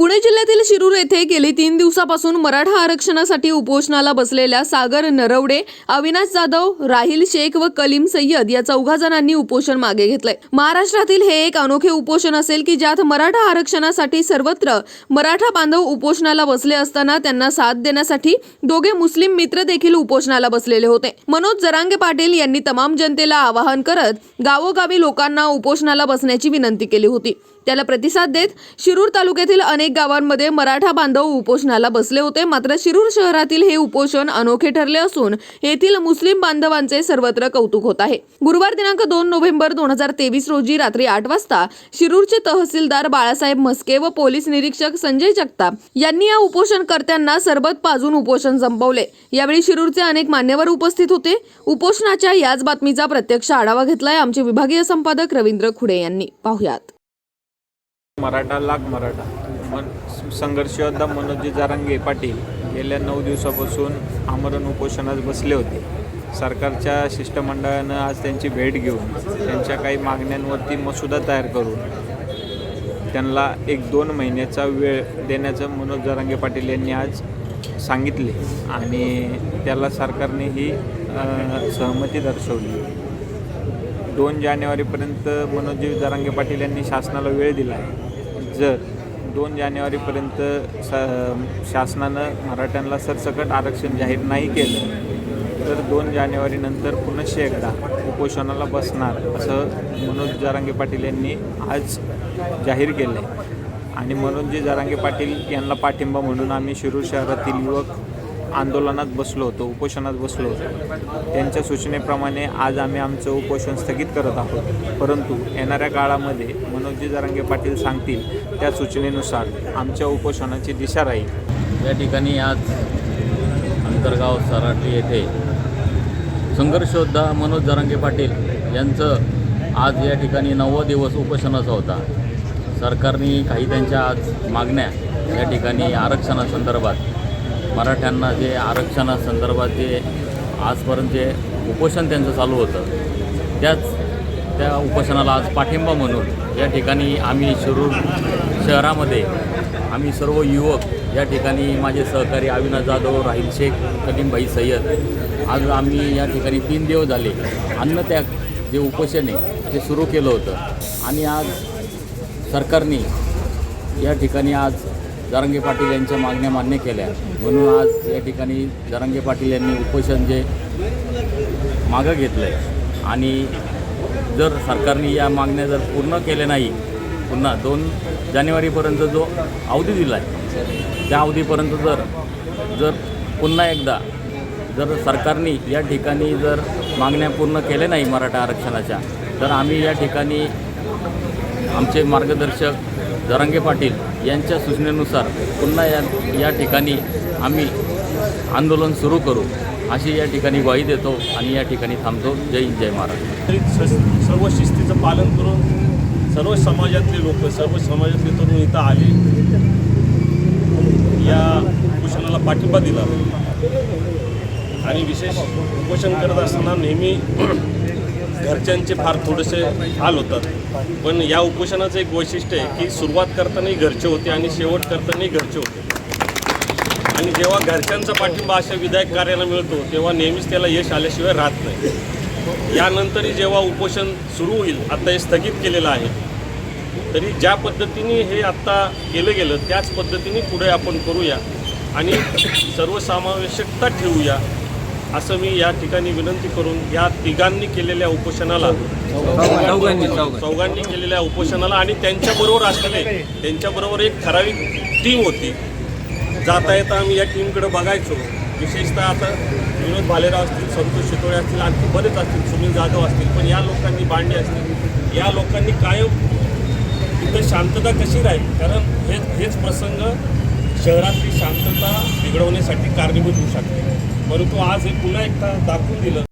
पुणे जिल्ह्यातील शिरूर येथे गेली तीन दिवसापासून मराठा आरक्षणासाठी उपोषणाला बसलेल्या सागर नरवडे अविनाश जाधव राहिल शेख व कलीम सय्यद या चौघा जणांनी उपोषण मागे घेतलंय. महाराष्ट्रातील हे एक अनोखे उपोषण असेल की ज्यात मराठा आरक्षणासाठी सर्वत्र मराठा बांधव उपोषणाला बसले असताना त्यांना साथ देण्यासाठी दोघे मुस्लिम मित्र देखील उपोषणाला बसलेले होते. मनोज जरांगे पाटील यांनी तमाम जनतेला आवाहन करत गावोगावी लोकांना उपोषणाला बसण्याची विनंती केली होती. त्याला प्रतिसाद देत शिरूर तालुक्यातील अनेक गावांमध्ये मराठा बांधव उपोषणाला बसले होते. मात्र शिरूर शहरातील हे उपोषण अनोखे ठरले असून येथील मुस्लिम बांधवांचे सर्वत्र कौतुक होत आहे. गुरुवार दिनांक दोन नोव्हेंबर दोन हजार तेवीस रोजी रात्री आठ वाजता शिरूरचे तहसीलदार बाळासाहेब म्हस्के व पोलीस निरीक्षक संजय जगताप यांनी या उपोषणकर्त्यांना सरबत पाजून उपोषण संपवले यावेळी शिरूरचे अनेक मान्यवर उपस्थित होते. उपोषणाच्या याच बातमीचा प्रत्यक्ष आढावा घेतलाय आमचे विभागीय संपादक रवींद्र खुडे यांनी. पाहुयात. मराठा लाख मराठा. मन संघर्षयोद्धा मनोजी जारांगे पाटील गेल्या नऊ दिवसापासून आमरण उपोषणात बसले होते. सरकारच्या शिष्टमंडळानं आज त्यांची भेट घेऊन त्यांच्या काही मागण्यांवरती मसुदा तयार करून त्यांना एक दोन महिन्याचा वेळ देण्याचं मनोज जारांगे पाटील यांनी आज सांगितले आणि त्याला सरकारने ही सहमती दर्शवली. दोन जानेवारीपर्यंत मनोजी जारांगे पाटील यांनी शासनाला वेळ दिला आहे. जर दोन जानेवारीपर्यंत स शासनानं मराठ्यांना सरसकट आरक्षण जाहीर नाही केलं तर दोन जानेवारीनंतर पुन्हा एकदा उपोषणाला बसणार असं मनोज जारांगे पाटील यांनी आज जाहीर केलं आहे आणि मनोजी जारांगे पाटील यांना पाठिंबा म्हणून आम्ही शिरूर शहरातील युवक आंदोलनात बसलो होतो उपोषणात बसलो होतो. त्यांच्या सूचनेप्रमाणे आज आम्ही आमचं उपोषण स्थगित करत आहोत. परंतु येणाऱ्या काळामध्ये मनोजी जरांगे पाटील सांगतील त्या सूचनेनुसार आमच्या उपोषणाची दिशा राहील. या ठिकाणी आज अंतरगाव सराटी येथे संघर्षयोद्धा मनोज जरांगे पाटील यांचं आज या ठिकाणी नववा दिवस उपोषणाचा होता. सरकारने काही त्यांच्या आज मागण्या या ठिकाणी आरक्षणासंदर्भात मराठ्यांना जे आरक्षणासंदर्भात जे आजपर्यंत जे उपोषण त्यांचं चालू होतं त्याच त्या उपोषणाला आज पाठिंबा म्हणून या ठिकाणी आम्ही शिरूर शहरामध्ये आम्ही सर्व युवक या ठिकाणी माझे सहकारी अविनाश जाधव राहील शेख कलीमभाई सय्यद आज आम्ही या ठिकाणी तीन दिवस झाले. अन्नत्याग जे उपोषण आहे ते सुरू केलं होतं. आणि आज सरकारने या ठिकाणी आज जरांगे पाटील यांच्या मागण्या मान्य केल्या. म्हणून आज या ठिकाणी जरांगे पाटील यांनी उपोषण जे मागं घेतलं आहे आणि जर सरकारने या मागण्या जर पूर्ण केल्या नाही पुन्हा दोन जानेवारीपर्यंत जो अवधी दिला आहे त्या अवधीपर्यंत जर जर पुन्हा एकदा जर सरकारने या ठिकाणी जर मागण्या पूर्ण केल्या नाही मराठा आरक्षणाच्या तर आम्ही या ठिकाणी आमचे मार्गदर्शक जरांगे पाटील यांच्या सूचनेनुसार पुन्हा या या ठिकाणी आम्ही आंदोलन सुरू करू अशी या ठिकाणी ग्वाही देतो आणि या ठिकाणी थांबतो. जय हिंद जय महाराज तरी स- सर्व शिस्तीचं पालन करून सर्व समाजातले लोक सर्व समाजातले तरुण इथं आले. या उपोषणाला पाठिंबा दिला. आणि विशेष उपोषण करत असताना नेहमी घरच्यांचे फार थोडेसे हाल होतात. पण या उपोषणाचं एक वैशिष्ट्य आहे की सुरुवात करतानाही घरचे होते आणि शेवट करतानाही घरचे होते. आणि जेव्हा घरच्यांचा पाठिंबा अशा विधायक कार्याला मिळतो तेव्हा नेहमीच त्याला यश आल्याशिवाय राहत नाही. यानंतरही जेव्हा उपोषण सुरू होईल आता हे स्थगित केलेलं आहे तरी ज्या पद्धतीने हे आत्ता केलं गेलं त्याच पद्धतीने पुढे आपण करूया आणि सर्वसमावेशकता ठेवूया. असं मी या ठिकाणी विनंती करून या तिघांनी केलेल्या उपोषणाला चौघांनी केलेल्या उपोषणाला आणि त्यांच्याबरोबर असलेले त्यांच्याबरोबर एक ठराविक टीम होती. जाता येता आम्ही या टीमकडे बघायचो. विशेषतः आता विनोद भालेराव असतील संतोष शितोळे असतील आणखी बरेच असतील सुनील जाधव असतील पण या लोकांनी बांडे असतील. या लोकांनी कायम इथं शांतता कशी राहील? कारण हेच हेच प्रसंग शहरातली शांतता बिघडवण्यासाठी कारणीभूत होऊ शकते. परंतु आज हे पुन्हा एकदा दाखवून दिलं